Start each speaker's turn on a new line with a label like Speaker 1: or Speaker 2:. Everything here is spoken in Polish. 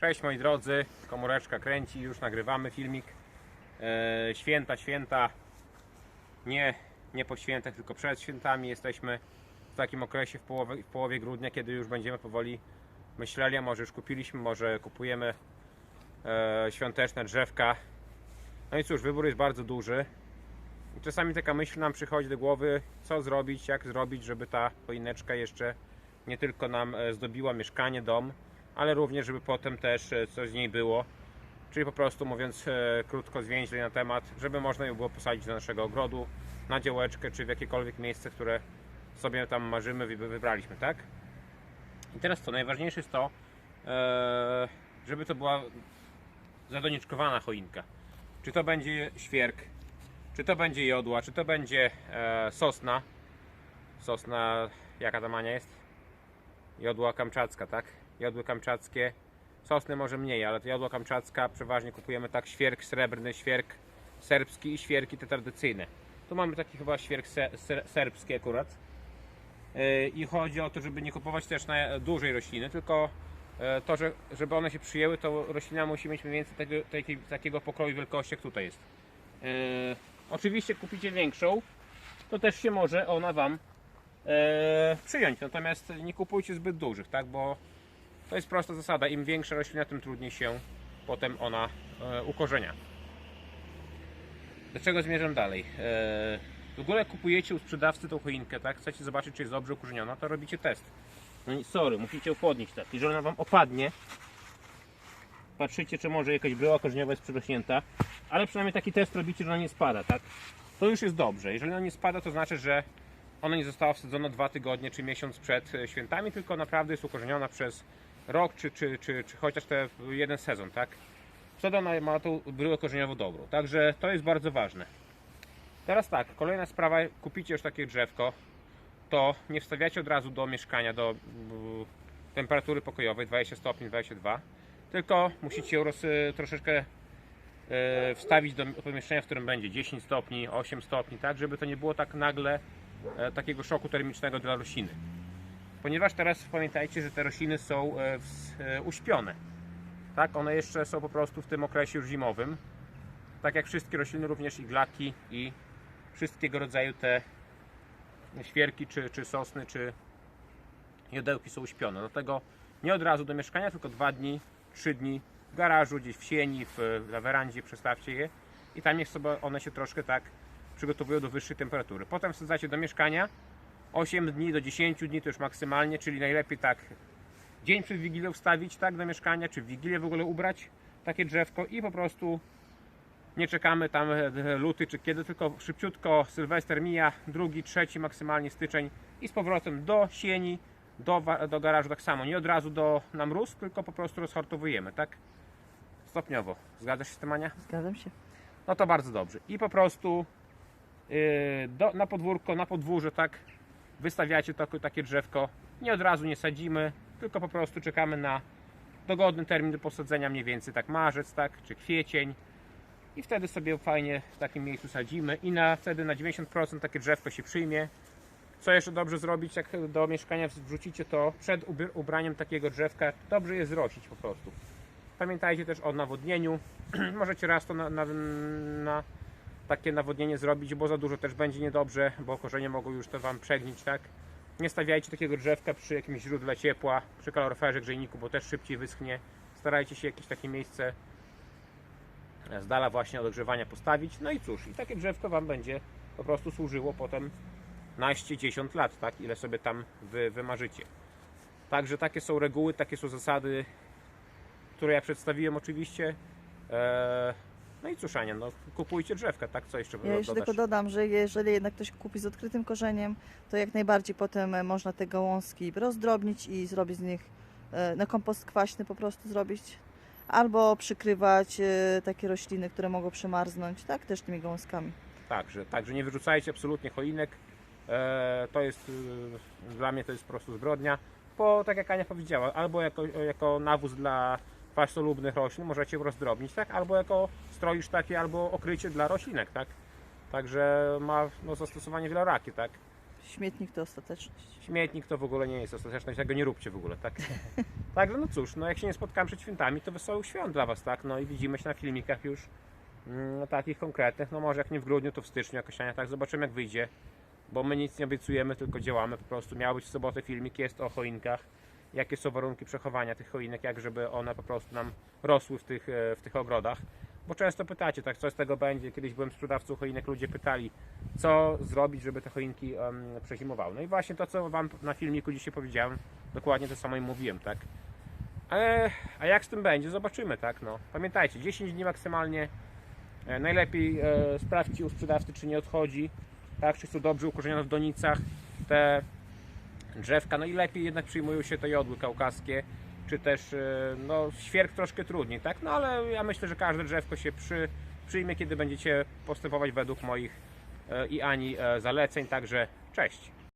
Speaker 1: Cześć moi drodzy, komóreczka kręci, już nagrywamy filmik. E, święta, święta, nie, nie po świętach, tylko przed świętami. Jesteśmy w takim okresie w połowie, w połowie grudnia, kiedy już będziemy powoli myśleli, a może już kupiliśmy, może kupujemy e, świąteczne drzewka. No i cóż, wybór jest bardzo duży. Czasami taka myśl nam przychodzi do głowy, co zrobić, jak zrobić, żeby ta choineczka jeszcze nie tylko nam e, zdobiła mieszkanie, dom, ale również, żeby potem też e, coś z niej było. Czyli po prostu mówiąc e, krótko, zwięźle na temat, żeby można ją było posadzić do naszego ogrodu, na działeczkę, czy w jakiekolwiek miejsce, które sobie tam marzymy, wy- wybraliśmy, tak? I teraz co, najważniejsze jest to, e, żeby to była zadoniczkowana choinka. Czy to będzie świerk, czy to będzie jodła, czy to będzie sosna. Sosna, jaka ta mania jest? Jodła kamczacka, tak? Jodły kamczackie. Sosny może mniej, ale to jodła kamczacka przeważnie kupujemy tak świerk srebrny, świerk serbski i świerki te tradycyjne. Tu mamy taki chyba świerk se, ser, serbski akurat. Yy, I chodzi o to, żeby nie kupować też na dużej rośliny, tylko e, to, że żeby one się przyjęły, to roślina musi mieć mniej więcej tego, takiego pokroju wielkości, jak tutaj jest. Yy, oczywiście kupicie większą, to też się może ona Wam e, przyjąć. Natomiast nie kupujcie zbyt dużych, tak? Bo to jest prosta zasada. Im większa roślina, tym trudniej się potem ona e, ukorzenia. Do czego zmierzam dalej? E, w ogóle kupujecie u sprzedawcy tą choinkę, tak? Chcecie zobaczyć, czy jest dobrze ukorzeniona, to robicie test. No i sorry, musicie ją podnieść tak. Jeżeli ona Wam opadnie, patrzycie, czy może jakaś bryła korzeniowa jest przerośnięta, ale przynajmniej taki test robicie, że ona nie spada, tak? To już jest dobrze. Jeżeli ona nie spada, to znaczy, że ona nie została wsadzona dwa tygodnie czy miesiąc przed e, świętami, tylko naprawdę jest ukorzeniona przez rok czy, czy, czy, czy chociaż te jeden sezon, tak? Ona ma tą bryłę korzeniową dobrą. Także to jest bardzo ważne. Teraz tak, kolejna sprawa, kupicie już takie drzewko, to nie wstawiacie od razu do mieszkania, do temperatury pokojowej 20 stopni, 22, tylko musicie roz, troszeczkę e, wstawić do pomieszczenia, w którym będzie 10 stopni, 8 stopni, tak, żeby to nie było tak nagle e, takiego szoku termicznego dla rośliny. Ponieważ teraz pamiętajcie, że te rośliny są e, e, uśpione. Tak, one jeszcze są po prostu w tym okresie już zimowym. Tak jak wszystkie rośliny, również iglaki i wszystkiego rodzaju te świerki, czy, czy sosny, czy jodełki są uśpione. Dlatego nie od razu do mieszkania, tylko dwa dni, trzy dni w garażu, gdzieś w sieni, w, na werandzie przestawcie je i tam niech sobie one się troszkę tak przygotowują do wyższej temperatury. Potem wsadzacie do mieszkania 8 dni do 10 dni to już maksymalnie, czyli najlepiej tak dzień przed Wigilią wstawić tak do mieszkania, czy w Wigilię w ogóle ubrać takie drzewko i po prostu nie czekamy tam e, luty czy kiedy, tylko szybciutko Sylwester mija, drugi, trzeci maksymalnie styczeń i z powrotem do sieni, do, do garażu tak samo, nie od razu do na mróz, tylko po prostu rozhartowujemy, tak? Stopniowo. Zgadzasz się z tym, Ania?
Speaker 2: Zgadzam się.
Speaker 1: No to bardzo dobrze. I po prostu yy, do, na podwórko, na podwórze, tak, wystawiacie to, takie drzewko. Nie od razu nie sadzimy, tylko po prostu czekamy na dogodny termin do posadzenia, mniej więcej tak marzec, tak, czy kwiecień. I wtedy sobie fajnie w takim miejscu sadzimy i na, wtedy na 90% takie drzewko się przyjmie. Co jeszcze dobrze zrobić, jak do mieszkania wrzucicie to przed ubr- ubraniem takiego drzewka, dobrze je zrosić po prostu. Pamiętajcie też o nawodnieniu. Możecie raz to na, na, na takie nawodnienie zrobić, bo za dużo też będzie niedobrze, bo korzenie mogą już to Wam przegnić, tak? Nie stawiajcie takiego drzewka przy jakimś źródle ciepła, przy kaloryferze, grzejniku, bo też szybciej wyschnie. Starajcie się jakieś takie miejsce z dala właśnie od ogrzewania postawić. No i cóż, i takie drzewko Wam będzie po prostu służyło potem naście, 10 lat, tak? Ile sobie tam wy, wymarzycie. Także takie są reguły, takie są zasady, które ja przedstawiłem oczywiście. Eee, no i cóż, Ania, no kupujcie drzewka, tak? Co jeszcze
Speaker 2: Ja jeszcze
Speaker 1: dodasz?
Speaker 2: tylko dodam, że jeżeli jednak ktoś kupi z odkrytym korzeniem, to jak najbardziej potem e, można te gałązki rozdrobnić i zrobić z nich e, na kompost kwaśny po prostu zrobić. Albo przykrywać e, takie rośliny, które mogą przymarznąć, tak? Też tymi gałązkami.
Speaker 1: Także, także nie wyrzucajcie absolutnie choinek. E, to jest e, dla mnie to jest po prostu zbrodnia. Bo tak jak Ania powiedziała, albo jako, jako nawóz dla fasolubnych roślin możecie rozdrobnić, tak? Albo jako stroisz takie, albo okrycie dla roślinek, tak? Także ma no, zastosowanie wielorakie, tak?
Speaker 2: Śmietnik to ostateczność.
Speaker 1: Śmietnik to w ogóle nie jest ostateczność, tego nie róbcie w ogóle, tak? Także no cóż, no jak się nie spotkałem przed świętami, to wesołych świąt dla Was, tak? No i widzimy się na filmikach już mm, takich konkretnych, no może jak nie w grudniu, to w styczniu jakoś, tak zobaczymy jak wyjdzie, bo my nic nie obiecujemy, tylko działamy po prostu. Miał być w sobotę filmik, jest o choinkach, jakie są warunki przechowania tych choinek, jak żeby one po prostu nam rosły w tych, e, w tych ogrodach. Bo często pytacie, tak, co z tego będzie. Kiedyś byłem sprzedawcą choinek, ludzie pytali, co zrobić, żeby te choinki em, przezimowały. No i właśnie to, co Wam na filmiku dzisiaj powiedziałem, dokładnie to samo im mówiłem, tak. E, a jak z tym będzie, zobaczymy, tak, no. Pamiętajcie, 10 dni maksymalnie. E, najlepiej e, sprawdźcie u sprzedawcy, czy nie odchodzi, tak, czy są dobrze ukorzenione w donicach te drzewka. No i lepiej jednak przyjmują się te jodły kaukaskie, czy też e, no, świerk troszkę trudniej, tak? No ale ja myślę, że każde drzewko się przy, przyjmie, kiedy będziecie postępować według moich e, i Ani e, zaleceń. Także cześć.